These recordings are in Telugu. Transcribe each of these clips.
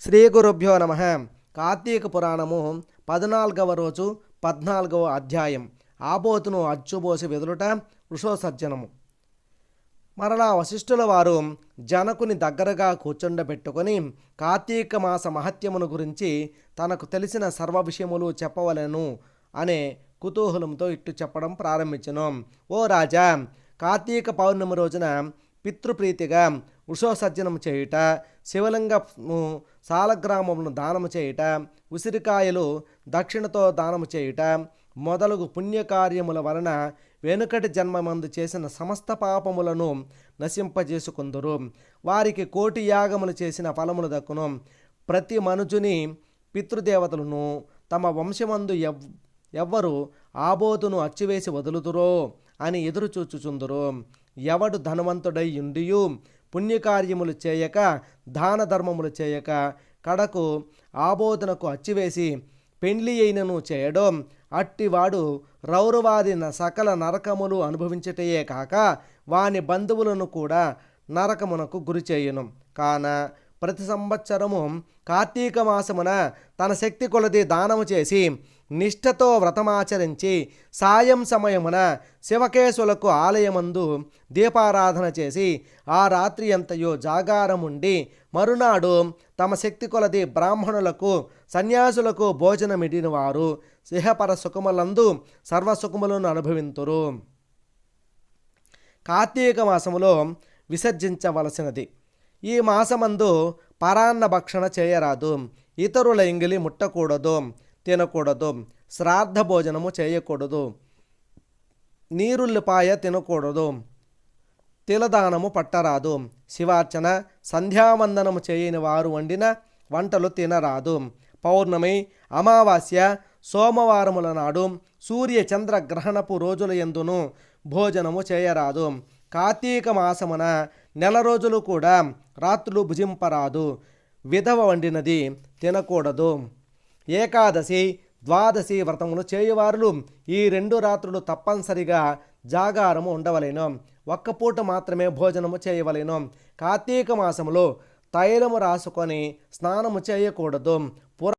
శ్రీ గురుభ్యో నమ. కార్తీక పురాణము పద్నాలుగవ రోజు పద్నాలుగవ అధ్యాయం. ఆబోతును అచ్చుబోసి వెదులుట వృషోసర్జనము మరలా వశిష్ఠుల వారు జనకుని దగ్గరగా కూర్చుండబెట్టుకొని కార్తీక మాస మహత్యమును గురించి తనకు తెలిసిన సర్వ విషయములు చెప్పవలెను అనే కుతూహలంతో ఇట్టు చెప్పడం ప్రారంభించను. ఓ రాజా కార్తీక పౌర్ణమి రోజున పితృప్రీతిగా వృషోసర్జనం చేయుట శివలింగము సాలగ్రామమును దానము చేయుట ఉసిరికాయలు దక్షిణతో దానము చేయుట మొదలగు పుణ్యకార్యముల వలన వెనుకటి జన్మమందు చేసిన సమస్త పాపములను నశింపజేసుకుందరు. వారికి కోటి యాగములు చేసిన ఫలములు దక్కును. ప్రతి మనుజుని పితృదేవతలను తమ వంశమందు ఎవ్ ఎవ్వరు ఆబోతును అచ్చివేసి వదులుతురో అని ఎదురు చూచుచుందురు ఎవడు ధనవంతుడై ఉండియు పుణ్యకార్యములు చేయక దాన ధర్మములు చేయక కడకు ఆబోధనకు అచ్చివేసి పెండ్లి అయినను చేయడం అట్టివాడు రౌరవాది సకల నరకములు అనుభవించటయే కాక వాని బంధువులను కూడా నరకమునకు గురి చేయను. కాన ప్రతి సంవత్సరము కార్తీక మాసమున తన శక్తి కొలది దానము చేసి నిష్ఠతో వ్రతమాచరించి సాయం సమయమున శివకేశులకు ఆలయమందు దీపారాధన చేసి ఆ రాత్రి అంతయో జాగారముండి మరునాడు తమ శక్తి కొలది బ్రాహ్మణులకు సన్యాసులకు భోజనమిడిన వారు సిహపర సుఖములందు సర్వసుఖములను అనుభవింతురు. కార్తీక మాసములో విసర్జించవలసినది. ఈ మాసమందు పరాన్న భక్షణ చేయరాదు. ఇతరుల ఎంగిలి ముట్టకూడదు. తినకూడదు. శ్రాద్ధ భోజనము చేయకూడదు. నీరుల్లిపాయ తినకూడదు. తిలదానము పట్టరాదు. శివార్చన సంధ్యావందనము చేయని వారు వండిన వంటలు తినరాదు. పౌర్ణమి అమావాస్య సోమవారముల నాడు సూర్య చంద్ర గ్రహణపు రోజుల ఎందును భోజనము చేయరాదు. కార్తీక మాసమున నెల రోజులు కూడా రాత్రులు భుజింపరాదు. విధవ వండినది తినకూడదు. ఏకాదశి ద్వాదశి వ్రతములు చేయువారులు. ఈ రెండు రాత్రులు తప్పనిసరిగా జాగారము ఉండవలేను. ఒక్కపూట మాత్రమే భోజనము చేయవలేను. కార్తీక మాసములో తైలము రాసుకొని స్నానము చేయకూడదు. పుర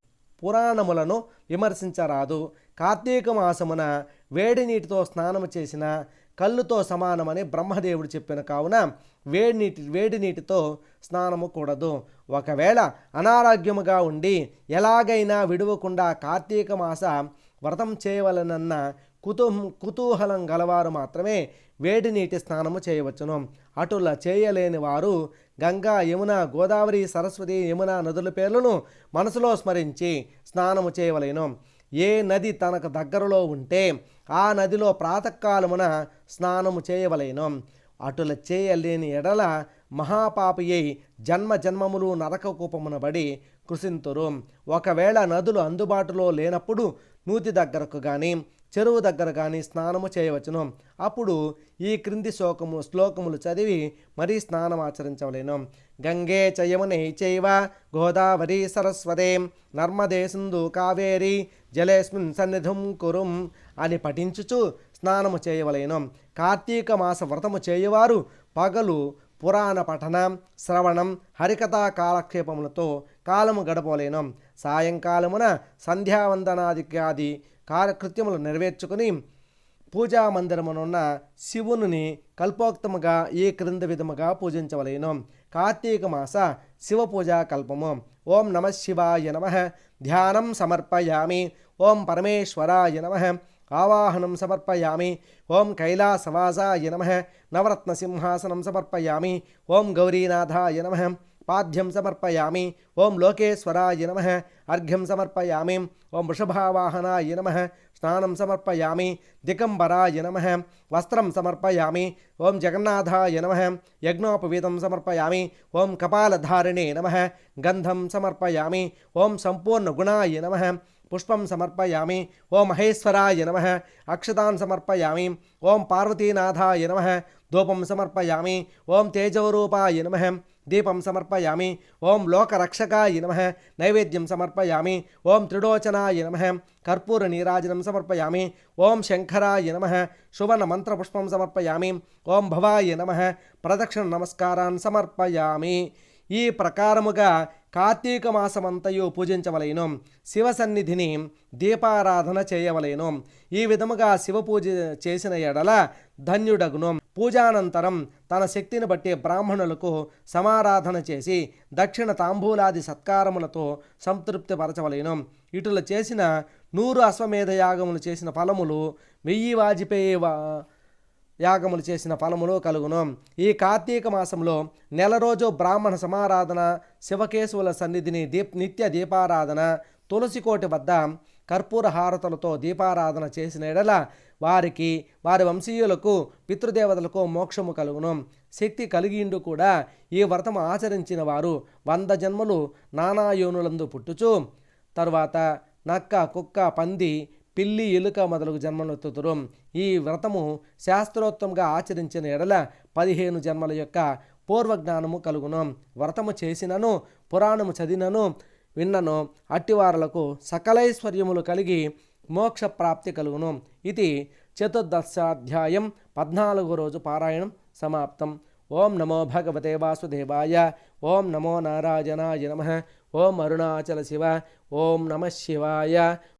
పురాణములను విమర్శించరాదు. కార్తీక మాసమున వేడి నీటితో స్నానము చేసిన కళ్ళుతో సమానమని బ్రహ్మదేవుడు చెప్పిన. కావున వేడి నీటి వేడి నీటితో స్నానము కూడదు. ఒకవేళ అనారోగ్యముగా ఉండి ఎలాగైనా విడవకుండా కార్తీక మాస వ్రతం చేయవలనన్న కుతూహ కుతూహలం గలవారు మాత్రమే వేడి నీటి స్నానము చేయవచ్చును. అటులా చేయలేని వారు గంగా యమున గోదావరి సరస్వతి యమున నదుల పేర్లను మనసులో స్మరించి స్నానము చేయవలేను. ఏ నది తనకు దగ్గరలో ఉంటే ఆ నదిలో ప్రాతకాలమున స్నానము చేయవలేను. అటుల చేయలేని ఎడల మహాపాపి అయి జన్మ జన్మములు నరక బడి కృషింతురు ఒకవేళ నదులు అందుబాటులో లేనప్పుడు నూతి దగ్గరకు కానీ చెరువు దగ్గర కానీ స్నానము చేయవచ్చును. అప్పుడు ఈ క్రింది శ్లోకము శ్లోకములు చదివి మరీ స్నానం ఆచరించవలేను. గంగే చయమునే చైవ గోదావరి సరస్వతే నర్మదే సింధు కావేరి జలేస్మిన్ సన్నిధం కురుం అని పఠించుచు స్నానము చేయవలేను. కార్తీక మాస వ్రతము చేయువారు పగలు పురాణ పఠనం శ్రవణం హరికథా కాలక్షేపములతో కాలము గడపలేను సాయంకాలమున సంధ్యావందనాదికాది కార్యకృత్యములు నెరవేర్చుకుని పూజా మందిరమునున్న శివుని కల్పోక్తముగా ఈ క్రింద విధముగా పూజించవలేను. కార్తీక మాస శివ పూజా కల్పము. ఓం నమ శివాయ నమ. ధ్యానం సమర్పయామి. ఓం పరమేశ్వరాయ నమ. ఆవాహనం సమర్పయామి. ఓం కైలాసవాసాయ నమ. నవరత్నసింహాసనం సమర్పయామి. ఓం గౌరీనాథాయ నమ. పాద్యం సమర్పయామి ఓం లోకేశ్వరాయ నమ అర్ఘ్యం సమర్పయామి ఓం వృషభావాహనాయ నమ స్నానం సమర్పయామి దిగంబరాయ నమ వస్త్రం సమర్పయామి ఓం జగన్నాథాయ నమ యజ్ఞోపవీతం సమర్పయామి ఓం కపాలధారిణే నమ గంధం సమర్పయామి ఓం సంపూర్ణగుణాయ నమ పుష్పం సమర్పయామి ఓం మహేశ్వరాయ నమ అక్షతాన్ సమర్పయామి ఓం పార్వతీనాథాయ నమ ధూపం సమర్పయామి ఓం తేజోరూపాయ నమ దీపం సమర్పయామి. ఓం లోకరక్షకాయ నమ. నైవేద్యం సమర్పయామి. ఓం త్రిలోచనాయ నమ. కర్పూర నీరాజనం సమర్పయామి. ఓం శంకరాయ నమ. సువర్ణ మంత్రపుష్పం సమర్పయామి. ఓం భవాయ నమ. ప్రదక్షిణ నమస్కారాన్ సమర్పయామి. ఈ ప్రకారముగా కార్తీక మాసమంతయు పూజించవలేను. శివ సన్నిధిని దీపారాధన చేయవలేను. ఈ విధముగా శివ పూజ చేసిన ఎడల ధన్యుడగును. పూజానంతరం తన శక్తిని బట్టి బ్రాహ్మణులకు సమారాధన చేసి దక్షిణ తాంబూలాది సత్కారములతో సంతృప్తిపరచవలేను. ఇటుల చేసిన నూరు అశ్వమేధ యాగములు చేసిన ఫలములు వెయ్యి వాజిపేయి యాగములు చేసిన ఫలములు కలుగును. ఈ కార్తీక మాసంలో నెల రోజు బ్రాహ్మణ సమారాధన శివకేశవుల సన్నిధిని దీప్ నిత్య దీపారాధన తులసికోటి వద్ద కర్పూర హారతులతో దీపారాధన చేసిన ఎడల వారికి వారి వంశీయులకు పితృదేవతలకు మోక్షము కలుగును. శక్తి కలిగిండు కూడా ఈ వ్రతము ఆచరించిన వారు వంద జన్మలు నానాయోనులందు పుట్టుచు. తరువాత నక్క కుక్క పంది పిల్లి ఎలుక మొదలగు జన్మలెత్తుతురు ఈ వ్రతము శాస్త్రోత్తంగా ఆచరించిన ఎడల పదిహేను జన్మల యొక్క పూర్వజ్ఞానము కలుగును. వ్రతము చేసినను పురాణము చదివినను విన్నను అట్టివారులకు సకలైశ్వర్యములు కలిగి మోక్ష ప్రాప్తి కలుగును. ఇది చతుర్దశాధ్యాయం పద్నాలుగు రోజు పారాయణం సమాప్తం. ఓం నమో భగవతే వాసుదేవాయ. ఓం నమో నారాయణాయ నమ. ఓం అరుణాచల శివ. ఓం నమ శివాయ.